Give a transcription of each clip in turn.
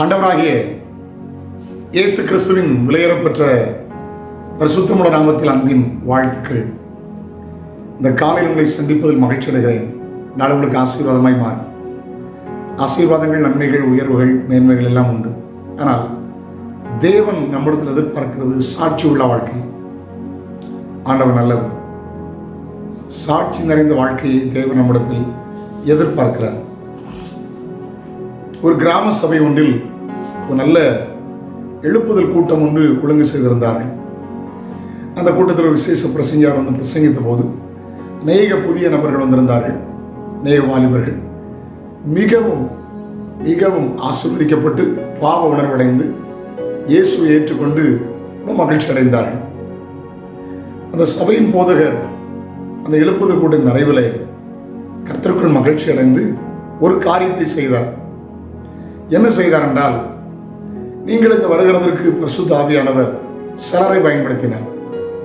ஆண்டவராகிய இயேசு கிறிஸ்துவின் விலையேறப்பெற்ற பரிசுத்தமுள்ள நாமத்தில் அன்பின் வாழ்த்துக்கள். இந்த காலையில் உங்களை சந்திப்பதில் மகிழ்ச்சி அடைகிறேன். நான் உங்களுக்கு ஆசீர்வாதமாய் மாறும். ஆசீர்வாதங்கள் நன்மைகள் உயர்வுகள் மேன்மைகள் எல்லாம் உண்டு. ஆனால் தேவன் நம்மிடத்தில் எதிர்பார்க்கிறது சாட்சி உள்ள வாழ்க்கை. ஆண்டவர் நல்லவர். சாட்சி நிறைந்த வாழ்க்கையை தேவன் நம்மிடத்தில் எதிர்பார்க்கிறார். ஒரு கிராம சபை ஒன்றில் ஒரு நல்ல எழுப்புதல் கூட்டம் ஒன்று ஒழுங்கு செய்திருந்தார்கள். அந்த கூட்டத்தில் ஒரு விசேஷ பிரசங்கியார் வந்து பிரசங்கித்த போது அநேக புதிய நபர்கள் வந்திருந்தார்கள். அநேக வாலிபர்கள். மிகவும் மிகவும் ஆசீர்வதிக்கப்பட்டு பாவ உணர்வடைந்து இயேசுவை ஏற்றுக்கொண்டு ரொம்ப மகிழ்ச்சி அடைந்தார்கள். அந்த சபையின் போதகர் அந்த எழுப்புதல் கூட்ட நிறைவில் கர்த்தருக்குள் மகிழ்ச்சி அடைந்து ஒரு காரியத்தை செய்தார். என்ன செய்தார் என்றால் நீங்கள் இங்கு வருகிறதற்கு பிரசுத்த ஆவியானவர் சிலரை பயன்படுத்தினார்.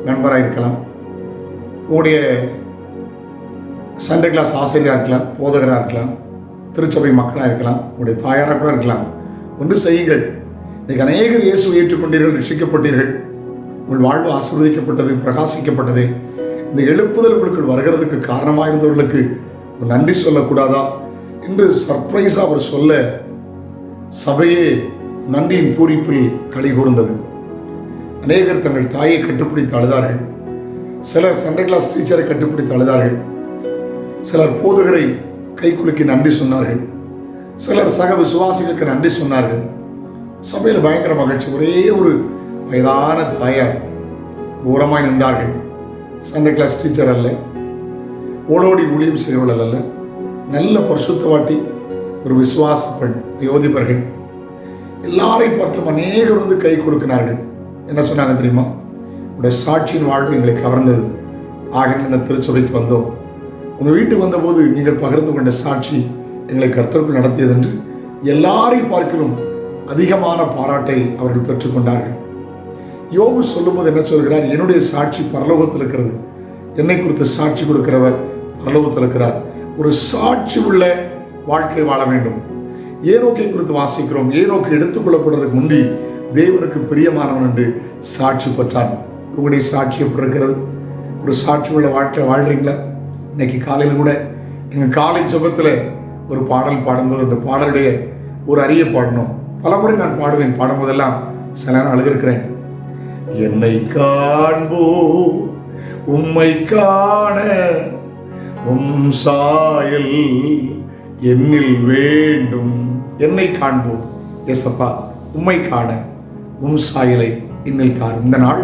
நண்பராக இருக்கலாம். உங்களுடைய சண்டே கிளாஸ் ஆசிரியராக இருக்கலாம் போதகராக இருக்கலாம் திருச்சபை மக்களாக இருக்கலாம் உங்களுடைய தாயாராக கூட இருக்கலாம். ஒன்று செய்யுங்கள். இன்னைக்கு அநேகர் இயேசு ஏற்றுக்கொண்டீர்கள் ரட்சிக்கப்பட்டீர்கள். உங்கள் வாழ்வு ஆசீர்வதிக்கப்பட்டது பிரகாசிக்கப்பட்டது. இந்த எழுப்புதல் உங்களுக்கு வருகிறதுக்கு காரணமாக இருந்தவர்களுக்கு ஒரு நன்றி சொல்லக்கூடாதா? என்று சர்ப்ரைஸாக அவர் சொல்ல சபையே நன்றியின் பூரிப்பில் களி கூர்ந்தது. அநேகர் தங்கள் தாயை கட்டுப்பிடித்து அழுதார்கள். சிலர் சண்டே கிளாஸ் டீச்சரை கட்டுப்பிடித்து அழுதார்கள். சிலர் போதகரை கைக்குலுக்கி நன்றி சொன்னார்கள். சிலர் சக விசுவாசிகளுக்கு நன்றி சொன்னார்கள். சபையில் பயங்கர மகிழ்ச்சி. ஒரே ஒரு வயதான தாயார் ஓரமாய் நின்றார்கள். சண்டே கிளாஸ் டீச்சர் அல்ல. ஓடோடி ஊழியம் செய்கிறவர்கள் அல்ல. நல்ல பரிசுத்தவாட்டி ஒரு விசுவாச பெண் யோதிபர்கள். எல்லாரையும் பற்றும் அநேகர் வந்து கை கொடுக்கினார்கள் என்ன சொன்னாங்க தெரியுமா? உடைய சாட்சியின் வாழ்வு எங்களை கவர்ந்தது. ஆக இந்த திருச்சபைக்கு வந்தோம். உங்கள் வீட்டுக்கு வந்தபோது நீங்கள் பகிர்ந்து கொண்ட சாட்சி எங்களை கர்த்தருக்குள் நடத்தியது என்று எல்லாரையும் பார்க்கலும் அதிகமான பாராட்டை அவர்கள் பெற்றுக்கொண்டார்கள் யோபு சொல்லும்போது என்ன சொல்கிறார்? என்னுடைய சாட்சி பரலோகத்தில் இருக்கிறது. என்னை குறித்து சாட்சி கொடுக்கிறவர் பரலோகத்தில் இருக்கிறார். ஒரு சாட்சி உள்ள வாழ்க்கை வாழ வேண்டும். ஏனோக்கை குறித்து வாசிக்கிறோம். ஏனோக்கு எடுத்துக்கொள்ளப்படுறதுக்கு முந்தி தேவனுக்கு பிரியமானவன் என்று சாட்சி பெற்றான். உங்களுடைய சாட்சி எப்படி இருக்கிறது? ஒரு சாட்சி உள்ள வாழ்க்கை வாழ்றீங்களா? இன்னைக்கு காலையில் கூட எங்கள் காலை ஜபத்தில் ஒரு பாடல் பாடும்போது அந்த பாடலுடைய ஒரு அரிய பாடணும். பல முறை நான் பாடுவேன். பாடும்போதெல்லாம் சில நேரம் அழுதிருக்கிறேன். என்னை காண்போ உம்மை காண உம் சாயல் என்னில் வேண்டும். என்னை காண்போம் எசப்பா உம்மை காண. உம் சாயலை என்னில் தார் இந்த நாள்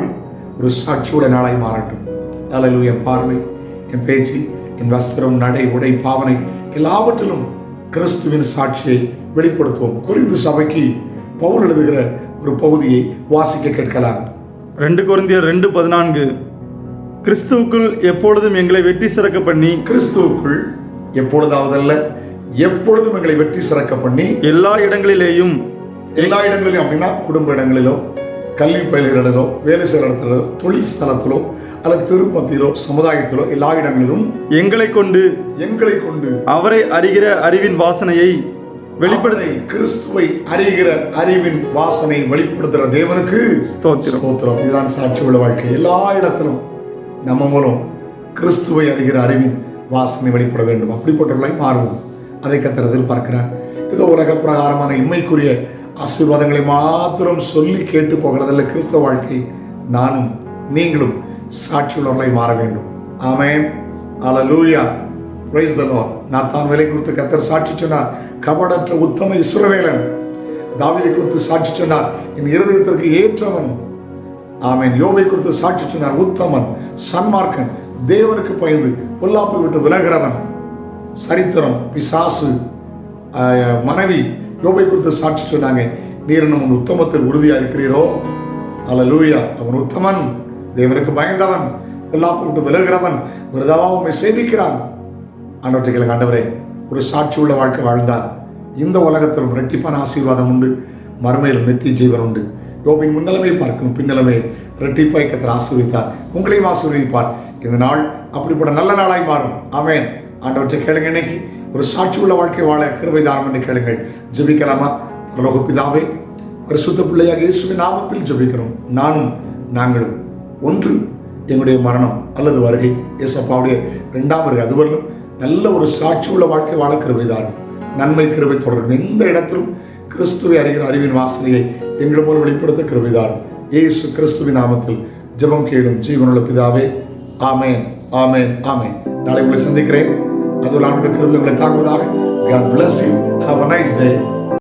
ஒரு சாட்சியோட நாளாய் மாறட்டும். அலலு என் பார்வை. என் பேச்சு என் வஸ்திரம் நடை உடை பாவனை எல்லாவற்றிலும் கிறிஸ்துவின் சாட்சியை வெளிப்படுத்துவோம். குறிந்து சபைக்கு பவுல் எழுதுகிற ஒரு பகுதியை வாசிக்க கேட்கலாம். ரெண்டு கொரிந்தியர் ரெண்டு பதினான்கு. கிறிஸ்துவுக்குள் எப்பொழுதும் எங்களை வெட்டி சிறக்க பண்ணி கிறிஸ்துவுக்குள் எப்பொழுதாவதல்ல எப்பொழுதும் எங்களை வெற்றி சிறக்க பண்ணி எல்லா இடங்களிலேயும் எல்லா இடங்களிலும் அப்படின்னா குடும்ப இடங்களிலோ கல்வி பயில்களிலோ வேலை செய்கிற இடத்திலோ தொழில் ஸ்தலத்திலோ அல்லது திருப்பத்திலோ சமுதாயத்திலோ எல்லா இடங்களிலும் எங்களை கொண்டு எங்களை கொண்டு அவரை அறிகிற அறிவின் வாசனையை வெளிப்படுத்த வெளிப்படுத்த கிறிஸ்துவை அறிகிற அறிவின் வாசனை வெளிப்படுத்துகிற தேவனுக்கு ஸ்தோத்திரம். ஸ்தோத்திரம். இதுதான் சாட்சி உள்ள வாழ்க்கை. எல்லா இடத்திலும் நம்ம மூலம் கிறிஸ்துவை அறிகிற அறிவின் வாசனை வெளிப்பட வேண்டும். அப்படிப்பட்டவர்களாய் மாறுவோம். அதை கத்தர் எதிர்பார்க்கிறார். இதோ உலக பிரகாரமான இம்மைக்குரிய ஆசீர்வாதங்களை மாத்திரம் சொல்லி கேட்டு போகிறதில்ல கிறிஸ்தவ வாழ்க்கை. நானும் நீங்களும் சாட்சியுள்ளவர்களை மாற வேண்டும். ஆமேன். அல லூயா பிரைஸ் த லார்ட் நான் தான் விலை குறித்து கத்தர் சாட்சி சொன்னார். கபடற்ற உத்தம இஸ்ரவேலன். தாவிதை குறித்து சாட்சி சொன்னார். என் இருதயத்திற்கு ஏற்றவன். ஆமேன். யோவை குறித்து சாட்சி சொன்னார். உத்தமன் சன்மார்க்கன் தேவனுக்கு பயந்து பொல்லாப்பை விட்டு விலகிறவன். சரித்திரம் பிசாசு மனைவி யோபை குறித்து சாட்சி சொன்னாங்க. நீர் நம்ம உத்தமத்தில் உறுதியா இருக்கிறீரோ அல்ல லூயா அவன் உத்தமன் தேவனுக்கு பயந்தவன் பொல்லாப்பை விட்டு விலகிறவன் விரதாவா உண்மை சேமிக்கிறான். ஆண்டவற்றை ஆண்டவரே ஒரு சாட்சி உள்ள வாழ்க்கை வாழ்ந்தார் இந்த உலகத்திலும் ரெட்டிப்பான ஆசீர்வாதம் உண்டு மறுமையில் நித்திய ஜீவன் உண்டு. யோபின் முன்னிலமையை பார்க்கணும் பின்னிலைமை ரெட்டிப்பாய் கத்தர் ஆசீர்வித்தார் உங்களையும் ஆசீர்வதிப்பார். இந்த நாள் அப்படிப்பட்ட நல்ல நாளாய் மாறும். ஆமென். ஆண்டவற்றை கேளுங்க இன்னைக்கு. ஒரு சாட்சி உள்ள வாழ்க்கை வாழ கிருபை தாரம் என்று கேளுங்கள். ஜெபிக்கலாமா? பரலோகப்பிதாவே பரிசுத்த பிள்ளையாக இயேசுவின் நாமத்தில் ஜெபிக்கிறோம். நானும் நாங்களும் ஒன்று எங்களுடைய மரணம் அல்லது வருகை. இயேசப்பாவுடைய ரெண்டாம் வருகை. அதுவரையிலும் நல்ல ஒரு சாட்சி உள்ள வாழ்க்கை வாழ கிருபைதான் நன்மை கிருபை தொடரும். எந்த இடத்திலும் கிறிஸ்துவை அறிகிற அறிவின் வாசனையை எங்கள் மூலம் வெளிப்படுத்த கிருபைதான் இயேசு கிறிஸ்துவின் நாமத்தில் ஜெபம் கேளும் ஜீவனுள்ள பிதாவே ஆமேன் ஆமேன் ஆமேன். நாளை உங்களை சந்திக்கிறேன். அது ஒரு ஆண்டு கிருபை உங்களை தாக்குவதாக God bless you. Have a nice day.